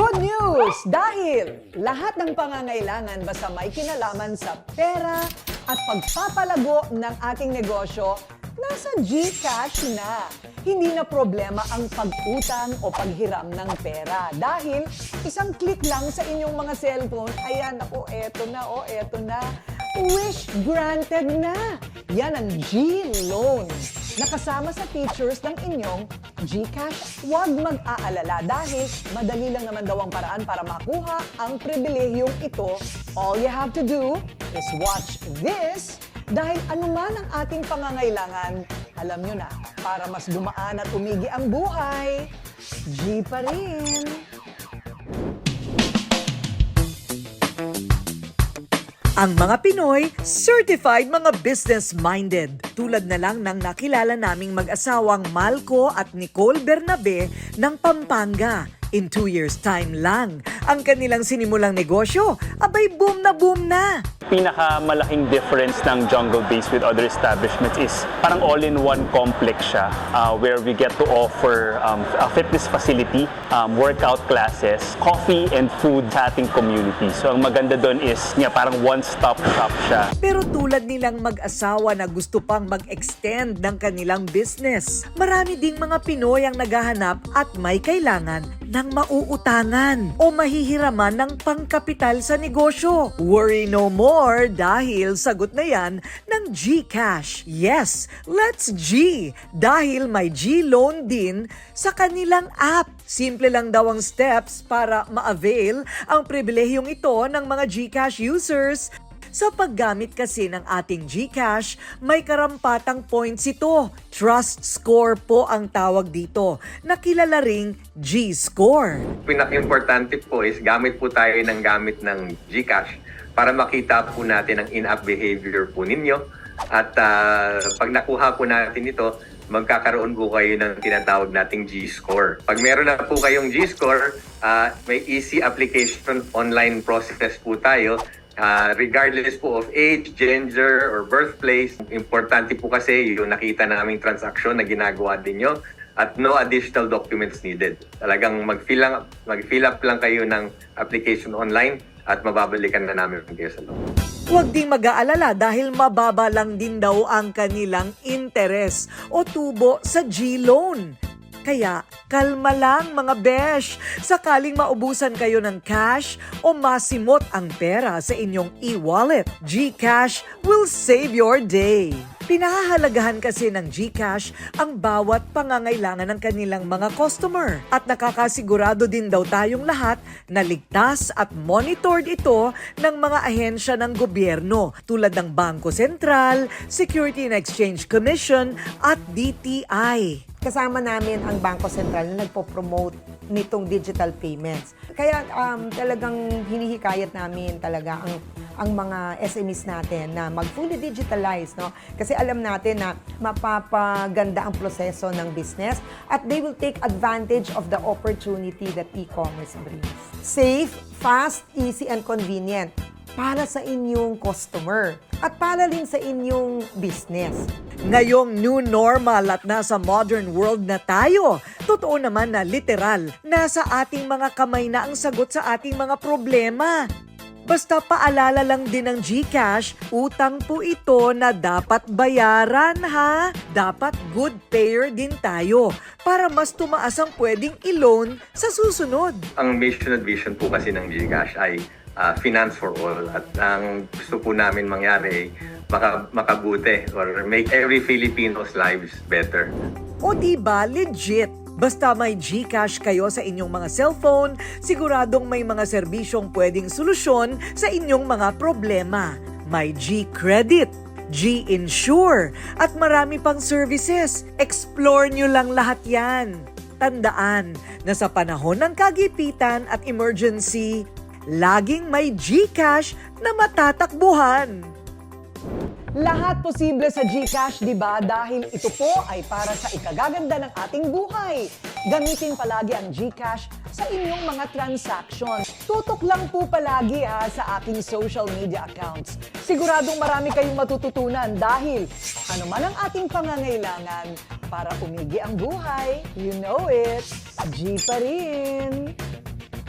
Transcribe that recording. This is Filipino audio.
Good news! Dahil lahat ng pangangailangan basta may kinalaman sa pera at pagpapalago ng ating negosyo, nasa GCash na. Hindi na problema ang pag-utang o paghiram ng pera dahil isang click lang sa inyong mga cellphone, ayan, ako, eto na, o eto na. Wish granted na! Yan ang G-Loan na kasama sa features ng inyong GCash. Huwag mag-aalala dahil madali lang naman daw ang paraan para makuha ang pribilehiyong ito. All you have to do is watch this dahil anuman ang ating pangangailangan, alam nyo na, para mas gumaan at umigi ang buhay, G pa rin. Ang mga Pinoy, certified mga business-minded. Tulad na lang ng nakilala naming mag-asawang Malco at Nicole Bernabe ng Pampanga. In two years' time lang, ang kanilang sinimulang negosyo, abay boom na boom na. pinakamalaking difference ng Jungle Base with other establishments is parang all-in-one complex siya uh, where we get to offer um, a fitness facility, um, workout classes, coffee and food sa ating community. So ang maganda doon is nga parang one-stop shop siya. Pero tulad nilang mag-asawa na gusto pang mag-extend ng kanilang business, marami ding mga Pinoy ang naghahanap at may kailangan ng mauutangan o mahihiraman ng pangkapital sa negosyo. Worry no more dahil sagot na yan ng GCash. Yes, let's G! Dahil may G-loan din sa kanilang app. Simple lang daw ang steps para ma-avail ang pribilehiyong ito ng mga GCash users sa paggamit kasi ng ating GCash, may karampatang points ito. Trust score po ang tawag dito, na kilala ring G-score. pinaka-importante po is gamit po tayo ng gamit ng GCash para makita po natin ang in-app behavior po ninyo. At ah, pag nakuha po natin ito, magkakaroon po kayo ng tinatawag nating G-score. Pag meron na po kayong G-score, ah, may easy application online process po tayo Ah, regardless po of age, gender, or birthplace, importante po kasi yung nakita naming transaction na ginagawa din nyo at no additional documents needed. Talagang mag-fill, lang, mag-fill up lang kayo ng application online at mababalikan na namin kayo sa loob. Huwag ding mag-aalala dahil mababa lang din daw ang kanilang interes o tubo sa G-loan. Kaya, kalma lang mga besh. Sakaling maubusan kayo ng cash o masimot ang pera sa inyong e-wallet, GCash will save your day. Pinahahalagahan kasi ng GCash ang bawat pangangailangan ng kanilang mga customer. At nakakasigurado din daw tayong lahat na ligtas at monitored ito ng mga ahensya ng gobyerno tulad ng Bangko Sentral, Security and Exchange Commission at DTI. Kasama namin ang Bangko Sentral na nagpo-promote nitong digital payments. Kaya um, talagang hinihikayat namin talaga ang ang mga SMEs natin na mag fully digitalize no kasi alam natin na mapapaganda ang proseso ng business at they will take advantage of the opportunity that e-commerce brings. Safe, fast, easy and convenient para sa inyong customer at para rin sa inyong business. Ngayong new normal at nasa modern world na tayo, totoo naman na literal, nasa ating mga kamay na ang sagot sa ating mga problema. Basta paalala lang din ng GCash, utang po ito na dapat bayaran ha. Dapat good payer din tayo para mas tumaas ang pwedeng i-loan sa susunod. Ang mission and vision po kasi ng GCash ay ah, finance for all at ang gusto po namin mangyari maka, makabuti or make every Filipino's lives better. O di ba legit? Basta may GCash kayo sa inyong mga cellphone, siguradong may mga serbisyong pwedeng solusyon sa inyong mga problema. May G-Credit, G-Insure, at marami pang services. Explore nyo lang lahat yan. Tandaan na sa panahon ng kagipitan at emergency, laging may GCash na matatakbuhan. Lahat posible sa GCash, di ba? Dahil ito po ay para sa ikagaganda ng ating buhay. Gamitin palagi ang GCash sa inyong mga transaction. Tutok lang po palagi ha, sa aking social media accounts. Siguradong marami kayong matututunan dahil ano man ang ating pangangailangan para umigi ang buhay, you know it, G pa rin.